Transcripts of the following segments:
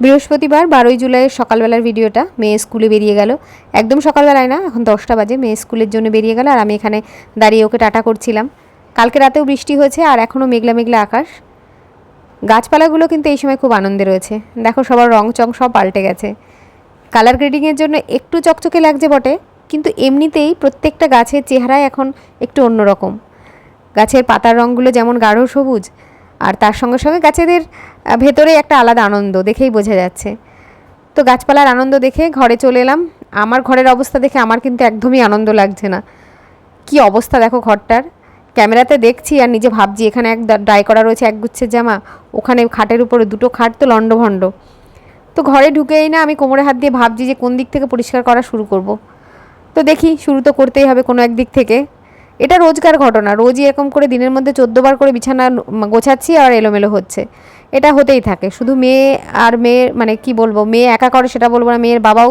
বৃহস্পতিবার বারোই জুলাইয়ের সকালবেলার ভিডিওটা মেয়ে স্কুলে বেরিয়ে গেল। একদম সকালবেলায় না, এখন দশটা বাজে, মেয়ে স্কুলের জন্য বেরিয়ে গেল আর আমি এখানে দাঁড়িয়ে ওকে টাটা করছিলাম। কালকে রাতেও বৃষ্টি হয়েছে আর এখনও মেঘলা মেঘলা আকাশ। গাছপালাগুলো কিন্তু এই সময় খুব আনন্দে রয়েছে। দেখো সবার রং চং সব পাল্টে গেছে। কালার গ্রেডিংয়ের জন্য একটু চকচকে লাগছে বটে, কিন্তু এমনিতেই প্রত্যেকটা গাছের চেহারাই এখন একটু অন্যরকম। গাছের পাতার রঙগুলো যেমন গাঢ় সবুজ, আর তার সঙ্গে সঙ্গে গাছেদের ভেতরে একটা আলাদা আনন্দ দেখেই বোঝা যাচ্ছে। তো গাছপালার আনন্দ দেখে ঘরে চলে এলাম। আমার ঘরের অবস্থা দেখে আমার কিন্তু একদমই আনন্দ লাগছে না। কি অবস্থা দেখো ঘরটার। ক্যামেরাতে দেখছি আর নিজে ভাবছি, এখানে এক ডাই করা রয়েছে এক গুচ্ছের জামা, ওখানে খাটের উপরে দুটো খাট তো লণ্ডভণ্ড। তো ঘরে ঢুকেই না আমি কোমরে হাত দিয়ে ভাবছি যে কোন দিক থেকে পরিষ্কার করা শুরু করব। তো দেখি শুরু তো করতেই হবে কোনো এক দিক থেকে। এটা রোজকার ঘটনা, রোজই এরকম করে দিনের মধ্যে চোদ্দোবার করে বিছানা গোছাচ্ছি আর এলোমেলো হচ্ছে। এটা হতেই থাকে। শুধু মেয়ে আর মেয়ের মানে কি বলব, মেয়ে একা করে সেটা বলব না, মেয়ের বাবাও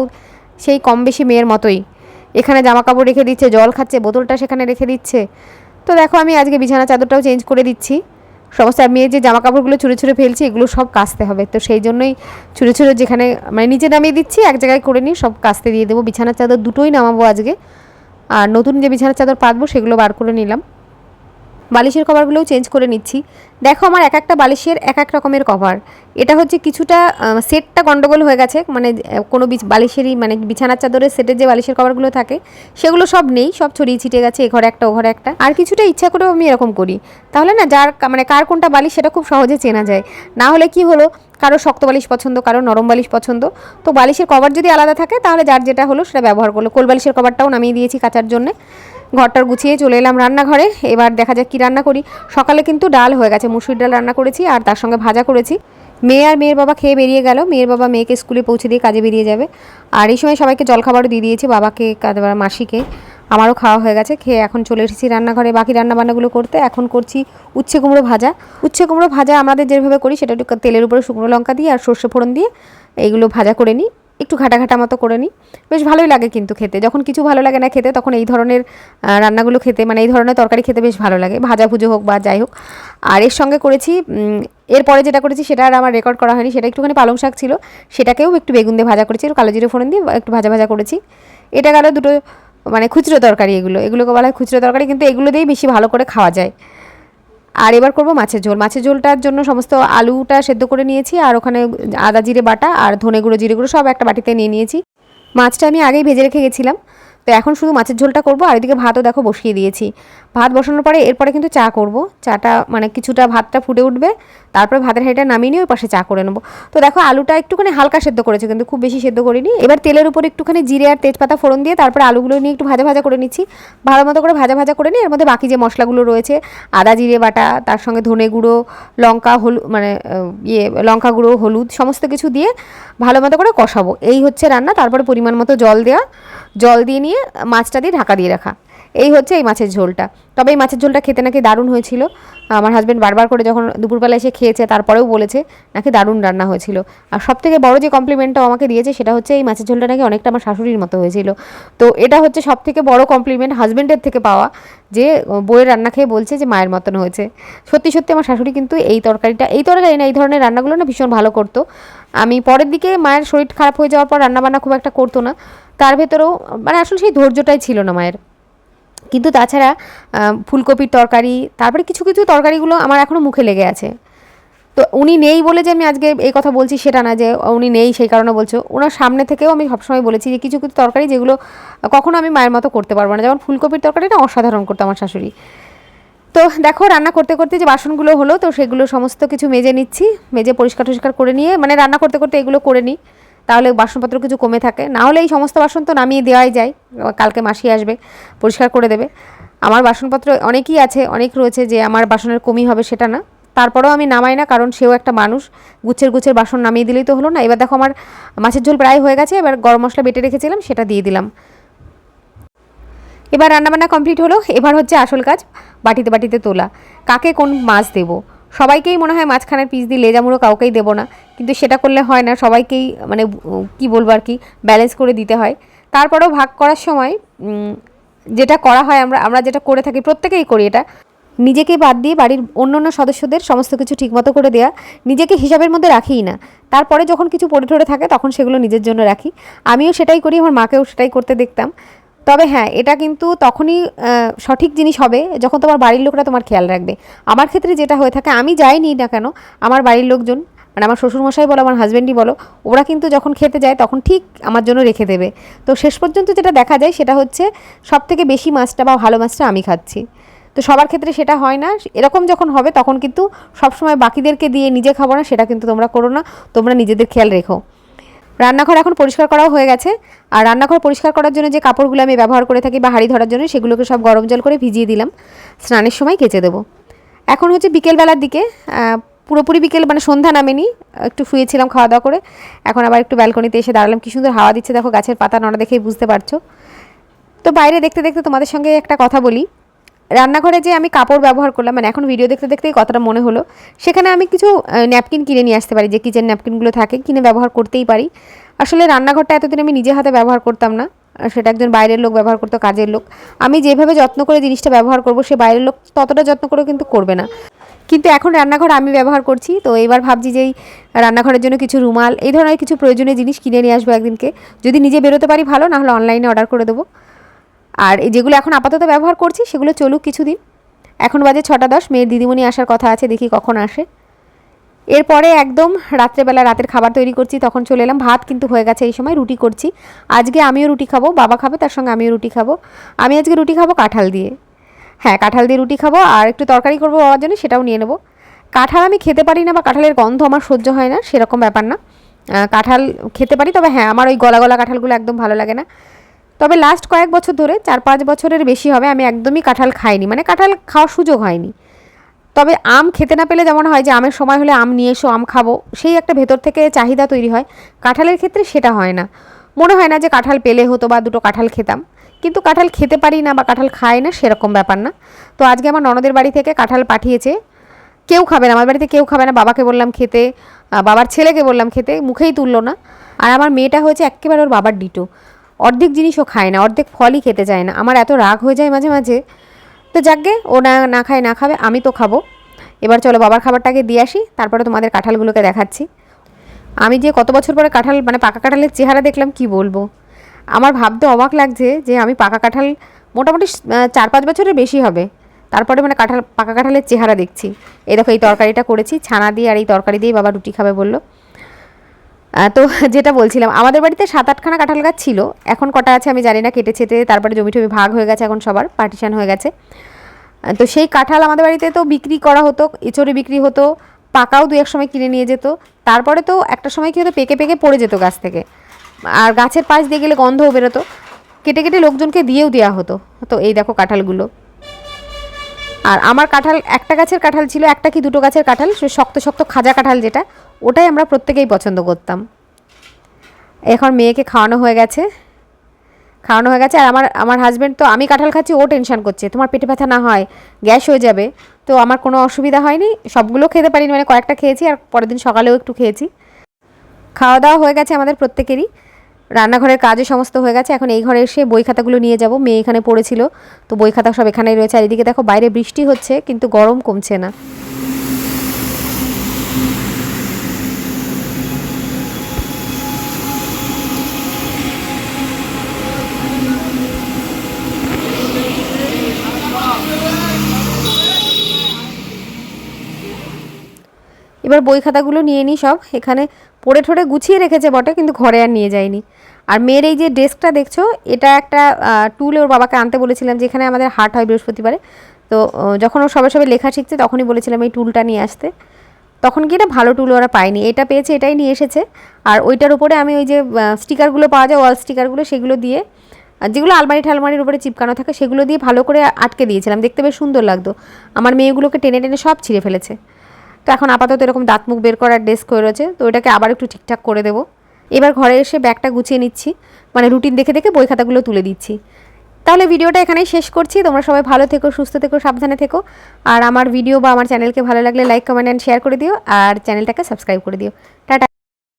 সেই কম বেশি মেয়ের মতোই। এখানে জামা কাপড় রেখে দিচ্ছে, জল খাচ্ছে, বোতলটা সেখানে রেখে দিচ্ছে। তো দেখো আমি আজকে বিছানা চাদরটাও চেঞ্জ করে দিচ্ছি। সমস্ত মেয়ের যে জামা কাপড়গুলো ছুঁড়ে ছুঁড়ে ফেলছি, এগুলো সব কাচতে হবে। তো সেই জন্যই ছুঁড়ে ছুঁড়ে যেখানে মানে নিচে নামিয়ে দিচ্ছি, এক জায়গায় করে নিই সব কাচতে দিয়ে দেবো। বিছানার চাদর দুটোই নামাবো আজকে। আর নতুন যে বিছানার চাদর পাতবো, সেগুলো বার করে নিলাম। বালিশের কভারগুলোও চেঞ্জ করে নিচ্ছি। দেখো আমার এক একটা বালিশের এক এক রকমের কভার। এটা হচ্ছে কিছুটা সেটটা গন্ডগোল হয়ে গেছে মানে কোনো বালিশেরই মানে বিছানার চাদরের সেটের যে বালিশের কভারগুলো থাকে, সেগুলো সব নেই, সব ছড়িয়ে ছিটিয়ে গেছে, এ ঘরে একটা, ও ঘরে একটা। আর কিছুটা ইচ্ছা করেও আমি এরকম করি। তাহলে না, যার মানে কার কোনটা বালিশ, সেটা খুব সহজে চেনা যায়। না হলে কি হলো, কারও শক্ত বালিশ পছন্দ, কারও নরম বালিশ পছন্দ। তো বালিশের কভার যদি আলাদা থাকে, তাহলে যার যেটা হলো, সেটা ব্যবহার করল। কোল বালিশের কভারটাও নামিয়ে দিয়েছি কাচার জন্যে। ঘরটার গুছিয়ে চলে এলাম রান্নাঘরে। এবার দেখা যাক কী রান্না করি। সকালে কিন্তু ডাল হয়ে গেছে, মুসুর ডাল রান্না করেছি আর তার সঙ্গে ভাজা করেছি। মেয়ে আর মেয়ের বাবা খেয়ে বেরিয়ে গেল। মেয়ের বাবা মেয়েকে স্কুলে পৌঁছে দিয়ে কাজে বেরিয়ে যাবে। আর এই সময় সবাইকে জলখাবারও দিয়ে দিয়েছি, বাবাকে মাসিকে। আমারও খাওয়া হয়ে গেছে, খেয়ে এখন চলে এসেছি রান্নাঘরে। বাকি রান্নাবান্নাগুলো করতে এখন করছি উচ্ছে কুমড়ো ভাজা। উচ্ছে কুমড়ো ভাজা আমাদের যেভাবে করি সেটা একটু তেলের উপরে শুকনো লঙ্কা দিয়ে আর সর্ষে ফোড়ন দিয়ে এইগুলো ভাজা করে নিই। একটু ঘাটা ঘাটা মতো করে নিই। বেশ ভালোই লাগে কিন্তু খেতে। যখন কিছু ভালো লাগে না খেতে, তখন এই ধরনের রান্নাগুলো খেতে মানে এই ধরনের তরকারি খেতে বেশ ভালো লাগে। ভাজা ভুজো হোক বা যাই হোক। আর এর সঙ্গে করেছি এরপরে যেটা করেছি, সেটা আর আমার রেকর্ড করা হয়নি। সেটা একটুখানি পালং শাক ছিল। সেটাকেও একটু বেগুন দিয়ে ভাজা করেছি। কালো জিরে ফোড়ন দিয়ে একটু ভাজা ভাজা করেছি। এটা গেল দুটো মানে খুচরো তরকারি এগুলো। এগুলোকে বলা হয় খুচরো তরকারি, কিন্তু এগুলো দিয়েই বেশি ভালো করে খাওয়া যায়। আর এবার করব মাছের ঝোল। মাছের ঝোলটার জন্য সমস্ত আলুটা সেদ্ধ করে নিয়েছি, আর ওখানে আদা জিরে বাটা আর ধনে গুঁড়ো, জিরে গুঁড়ো সব একটা বাটিতে নিয়ে নিয়েছি। মাছটা আমি আগেই ভেজে রেখে গেছিলাম। তো এখন শুধু মাছের ঝোলটা করব, আর এদিকে ভাতও দেখো বসিয়ে দিয়েছি। ভাত বসানোর পরে এরপরে কিন্তু চা করব। চাটা মানে কিছুটা ভাতটা ফুটে উঠবে, তারপরে ভাতের হাঁড়িটা নামিয়ে নিয়ে ওই পাশে চা করে নেব। তো দেখো আলুটা একটুখানি হালকা সেদ্ধ করেছে, কিন্তু খুব বেশি সেদ্ধ করিনি। এবার তেলের উপর একটুখানি জিরে আর তেজপাতা ফোড়ন দিয়ে তারপরে আলুগুলো নিয়ে একটু ভাজা ভাজা করে নিচ্ছি। ভালো মতো করে ভাজা ভাজা করে নিই এর মধ্যে বাকি যে মশলাগুলো রয়েছে, আদা জিরে বাটা, তার সঙ্গে ধনে গুঁড়ো, লঙ্কা হলুদ মানে ইয়ে লঙ্কা গুঁড়ো, হলুদ, সমস্ত কিছু দিয়ে ভালো মতো করে কষাবো। এই হচ্ছে রান্না, তারপরে পরিমাণ মতো জল দেওয়া। জল দিয়ে নিয়ে মাছটা দিয়ে ঢাকা দিয়ে রাখা। এই হচ্ছে এই মাছের ঝোলটা। তবে এই মাছের ঝোলটা খেতে নাকি দারুণ হয়েছিল। আমার হাজব্যান্ড বারবার করে যখন দুপুরবেলা এসে খেয়েছে, তারপরেও বলেছে নাকি দারুণ রান্না হয়েছিল। আর সব থেকে বড় যে কমপ্লিমেন্টটাও আমাকে দিয়েছে, সেটা হচ্ছে এই মাছের ঝোলটা নাকি অনেকটা আমার শাশুড়ির মতো হয়েছিল। তো এটা হচ্ছে সব থেকে বড় কমপ্লিমেন্ট হাজব্যান্ডের থেকে পাওয়া, যে বইয়ের রান্না খেয়ে বলছে যে মায়ের মতন হয়েছে। সত্যি সত্যি আমার শাশুড়ি কিন্তু এই তরকারিটা, এই তরকারি না, এই ধরনের রান্নাগুলো না ভীষণ ভালো করতো। আমি পরের দিকে মায়ের শরীর খারাপ হয়ে যাওয়ার পর রান্নাবান্না খুব একটা করতো না। তার ভেতরেও মানে আসলে সেই ধৈর্যটাই ছিল না মায়ের। কিন্তু তাছাড়া ফুলকপির তরকারি, তারপরে কিছু কিছু তরকারিগুলো আমার এখনও মুখে লেগে আছে। তো উনি নেই বলে যে আমি আজকে এই কথা বলছি সেটা না, যে উনি নেই সেই কারণে বলছো। ওনার সামনে থেকেও আমি সবসময় বলেছি যে কিছু কিছু তরকারি যেগুলো কখনো আমি মায়ের মতো করতে পারব না। যেমন ফুলকপির তরকারিটা অসাধারণ করতো আমার শাশুড়ি। তো দেখো, রান্না করতে করতে যে বাসনগুলো হলো, তো সেগুলো সমস্ত কিছু মেজে নিচ্ছি। মেজে পরিষ্কার টরিষ্কার করে নিয়ে মানে রান্না করতে করতে এগুলো করে নিই। তাহলে বাসনপত্র কিছু কমে থাকে। না হলে এই সমস্ত বাসন তো নামিয়ে দেওয়াই যায়। কালকে মাসি আসবে, পরিষ্কার করে দেবে। আমার বাসনপত্র অনেকই আছে, অনেক রয়েছে যে আমার বাসনের কমই হবে সেটা না। তারপরেও আমি নামাই না, কারণ সেও একটা মানুষ। গুছের গুছের বাসন নামিয়ে দিলেই তো হলো না। এবার দেখো আমার মাছের ঝোল প্রায় হয়ে গেছে, এবার গরম মশলা বেটে রেখেছিলাম, সেটা দিয়ে দিলাম। এবার রান্নাবান্না কমপ্লিট হলো। এবার হচ্ছে আসল কাজ, বাটিতে বাটিতে তোলা। কাকে কোন মাছ দেব? সবাইকেই মনে হয় মাঝখানের পিস দিয়ে লেজামুড়ো কাউকেই দেবো না। কিন্তু সেটা করলে হয় না, সবাইকেই মানে কি বলব আর কি ব্যালেন্স করে দিতে হয়। তারপরেও ভাগ করার সময় যেটা করা হয় আমরা আমরা যেটা করে থাকি, প্রত্যেকেই করি এটা। নিজেকে বাদ দিয়ে বাড়ির অন্য অন্য সদস্যদের সমস্ত কিছু ঠিকমতো করে দেওয়া নিজেকে হিসাবের মধ্যে রাখিই না। তারপরে যখন কিছু পড়ে ঠরে থাকে, তখন সেগুলো নিজের জন্য রাখি। আমিও সেটাই করি, আমার মাকেও সেটাই করতে দেখতাম। তবে হ্যাঁ এটা কিন্তু তখনই সঠিক জিনিস হবে যখন তোমার বাড়ির লোকরা তোমার খেয়াল রাখবে। আমার ক্ষেত্রে যেটা হয়ে থাকে, আমি যাইনি না কেন, আমার বাড়ির লোকজন মানে আমার শ্বশুরমশাই বলো, আমার হাজব্যান্ডই বলো, ওরা কিন্তু যখন খেতে যায় তখন ঠিক আমার জন্য রেখে দেবে। তো শেষ পর্যন্ত যেটা দেখা যায় সেটা হচ্ছে সব থেকে বেশি মাছটা বা ভালো মাছটা আমি খাচ্ছি। তো সবার ক্ষেত্রে সেটা হয় না, এরকম যখন হবে তখন কিন্তু সবসময় বাকিদেরকে দিয়ে নিজে খাব না, সেটা কিন্তু তোমরা করো না, তোমরা নিজেদের খেয়াল রেখো। রান্নাঘর এখন পরিষ্কার করাও হয়ে গেছে। আর রান্নাঘর পরিষ্কার করার জন্য যে কাপড়গুলো আমি ব্যবহার করে থাকি বা হাঁড়ি ধরার জন্য, সেগুলোকে সব গরম জল করে ভিজিয়ে দিলাম। স্নানের সময় কেচে দেবো। এখন হচ্ছে বিকেলবেলার দিকে পুরোপুরি বিকেল মানে সন্ধ্যা নামেনি, একটু শুয়েছিলাম খাওয়া দাওয়া করে। এখন আবার একটু ব্যালকনিতে এসে দাঁড়ালাম। কি সুন্দর হাওয়া দিচ্ছে, দেখো গাছের পাতা নড়া দেখেই বুঝতে পারছ। তো বাইরে দেখতে দেখতে তোমাদের সঙ্গে একটা কথা বলি। রান্নাঘরে যে আমি কাপড় ব্যবহার করলাম মানে এখন ভিডিও দেখতে দেখতেই কথাটা মনে হলো। সেখানে আমি কিছু ন্যাপকিন কিনে নিয়ে আসতে পারি, যে কিচেন ন্যাপকিনগুলো থাকে, কিনে ব্যবহার করতেই পারি। আসলে রান্নাঘরটা এতদিন আমি নিজে হাতে ব্যবহার করতাম না। সেটা একজন বাইরের লোক ব্যবহার করতো, কাজের লোক। আমি যেভাবে যত্ন করে জিনিসটা ব্যবহার করব, সে বাইরের লোক ততটা যত্ন করে কিন্তু করবে না। কিন্তু এখন রান্নাঘর আমি ব্যবহার করছি, তো এবার ভাবছি যে রান্নাঘরের জন্য কিছু রুমাল, এই ধরনের কিছু প্রয়োজনীয় জিনিস কিনে নিয়ে আসব একদিনকে। যদি নিজে বেরোতে পারি ভালো না হলে অনলাইনে অর্ডার করে দেবো। আর যেগুলো এখন আপাতত ব্যবহার করছি, সেগুলো চলুক কিছুদিন। এখন বাজে ছটা দশ, মেয়ের দিদিমণি আসার কথা আছে, দেখি কখন আসে। এরপরে একদম রাত্রেবেলা রাতের খাবার তৈরি করছি, তখন চলে এলাম। ভাত কিন্তু হয়ে গেছে এই সময়, রুটি করছি। আজকে আমিও রুটি খাব, বাবা খাবে, তার সঙ্গে আমিও রুটি খাব। আমি আজকে রুটি খাব কাঁঠাল দিয়ে। হ্যাঁ কাঁঠাল দিয়ে রুটি খাব, আর একটু তরকারি করব বাবার জন্য, সেটাও নিয়ে নেব। কাঁঠাল আমি খেতে পারি না বা কাঁঠালের গন্ধ আমার সহ্য হয় না, সেরকম ব্যাপার না। কাঁঠাল খেতে পারি, তবে হ্যাঁ আমার ওই গলা গলা কাঁঠালগুলো একদম ভালো লাগে না। তবে লাস্ট কয়েক বছর ধরে, চার পাঁচ বছরের বেশি হবে, আমি একদমই কাঁঠাল খাইনি। মানে কাঁঠাল খাওয়ার সুযোগ হয়নি। তবে আম খেতে না পেলে যেমন হয় যে, আমের সময় হলে আম নিয়ে এসো, আম খাব, সেই একটা ভেতর থেকে চাহিদা তৈরি হয়। কাঁঠালের ক্ষেত্রে সেটা হয় না। মনে হয় না যে কাঁঠাল পেলে হতো বা দুটো কাঁঠাল খেতাম। কিন্তু কাঁঠাল খেতে পারি না বা কাঁঠাল খায় না, সেরকম ব্যাপার না। তো আজকে আমার ননদের বাড়ি থেকে কাঁঠাল পাঠিয়েছে। কেউ খাবে না, আমার বাড়িতে কেউ খাবে না, বাবাকে বললাম খেতে বাবার ছেলেকে বললাম খেতে, মুখেই তুললো না। আর আমার মেয়েটা হয়েছে একেবারে ওর বাবার ডিটো। অর্ধেক জিনিসও খায় না, অর্ধেক ফলই খেতে চায় না। আমার এত রাগ হয়ে যায় মাঝে মাঝে। তো যাকগে, ও না না খায়, না খাবে, আমি তো খাব। এবার চলো বাবার খাবারটাকে দিয়ে আসি, তারপরে তোমাদের কাঁঠালগুলোকে দেখাচ্ছি। আমি যে কত বছর পরে কাঁঠাল মানে পাকা কাঁঠালের চেহারা দেখলাম, কি বলব? আমার ভাবতে অবাক লাগছে যে আমি পাকা কাঁঠাল মোটামুটি চার পাঁচ বছরের বেশি হবে। তারপরে মানে কাঁঠাল, পাকা কাঁঠালের চেহারা দেখছি। এই দেখো, এই তরকারিটা করেছি, ছানা দিয়ে আর এই তরকারি দিয়ে বাবা রুটি খাবে বলল। তো যেটা বলছিলাম, আমাদের বাড়িতে সাত আটখানা কাঁঠাল গাছ ছিল। এখন কটা আছে আমি জানি না, কেটে ছেটে তারপরে জমি টমি ভাগ হয়ে গেছে, এখন সবার পার্টিশান হয়ে গেছে। তো সেই কাঁঠাল আমাদের বাড়িতে তো বিক্রি করা হতো, এচড়ে বিক্রি হতো, পাকাও দু এক সময় কিনে নিয়ে যেত। তারপরে তো একটা সময় কি হতো, পেকে পেকে পড়ে যেত গাছ থেকে। আর গাছের পাশ দিয়ে গেলে গন্ধও বেরোতো। কেটে কেটে লোকজনকে দিয়েও দেওয়া হতো। তো এই দেখো কাঁঠালগুলো। আর আমার কাঁঠাল, একটা গাছের কাঁঠাল ছিল, একটা কি দুটো গাছের কাঁঠাল শক্ত শক্ত খাজা কাঁঠাল যেটা ওটাই আমরা প্রত্যেকেই পছন্দ করতাম। এখন মেয়েকে খাওয়ানো হয়ে গেছে। খাওয়ানো হয়ে গেছে আর আমার আমার হাজব্যান্ড তো আমি কাঁঠাল খাচ্ছি, ও টেনশন করছে। তোমার পেটে ব্যথা না হয়, গ্যাস হয়ে যাবে। তো আমার কোনো অসুবিধা হয়নি, সবগুলো খেতে পারিনি মানে কয়েকটা খেয়েছি আর পরের দিন সকালেও একটু খেয়েছি। খাওয়া দাওয়া হয়ে গেছে আমাদের প্রত্যেকেরই। রান্নাঘরের কাজও সমস্ত হয়ে গেছে। এখন এই ঘরে এসে বই খাতাগুলো নিয়ে যাব। মেয়ে এখানে পড়েছিল, তো বই খাতা সব এখানেই রয়েছে। আর এদিকে দেখো বাইরে বৃষ্টি হচ্ছে, কিন্তু গরম কমছে না। এবার বই খাতাগুলো নিয়ে নিই সব। এখানে পড়ে ঠোড়ে গুছিয়ে রেখেছে বটে, কিন্তু ঘরে আর নিয়ে যায়নি। আর মেয়ের এই যে ডেস্কটা দেখছ, এটা একটা টুল ওর বাবাকে আনতে বলেছিলাম যেখানে আমাদের হাট হয় বৃহস্পতিবারে। তো যখন ও সবে সবে লেখা শিখছে, তখনই বলেছিলাম এই টুলটা নিয়ে আসতে। তখন কি এটা ভালো টুল ওরা পায়নি। এটা পেয়েছে, এটাই নিয়ে এসেছে। আর ওইটার উপরে আমি ওই যে স্টিকারগুলো পাওয়া যায় ওয়াল স্টিকারগুলো সেগুলো দিয়ে যেগুলো আলমারি ঠালমারির উপরে চিপকানো থাকে, সেগুলো দিয়ে ভালো করে আটকে দিয়েছিলাম। দেখতে বেশ সুন্দর লাগতো। আমার মেয়েগুলোকে টেনে টেনে সব ছিঁড়ে ফেলেছে। তো এখন আপাতত এরকম দাঁত মুখ বের করার ডেস্ক হয়ে রয়েছে, তো ওটাকে আবার একটু ঠিকঠাক করে দেবো। এবার ঘরে এসে ব্যাগটা গুছিয়ে নিচ্ছি মানে রুটিন দেখে দেখে বই খাতাগুলো তুলে দিচ্ছি। তাহলে ভিডিওটা এখানেই শেষ করছি, তোমরা সবাই ভালো থেকো, সুস্থ থেকো, সাবধানে থেকো। আর আমার ভিডিও বা আমার চ্যানেলকে ভালো লাগলে লাইক কমেন্ট অ্যান্ড শেয়ার করে দিও, আর চ্যানেলটাকে সাবস্ক্রাইব করে দিও। টাটা।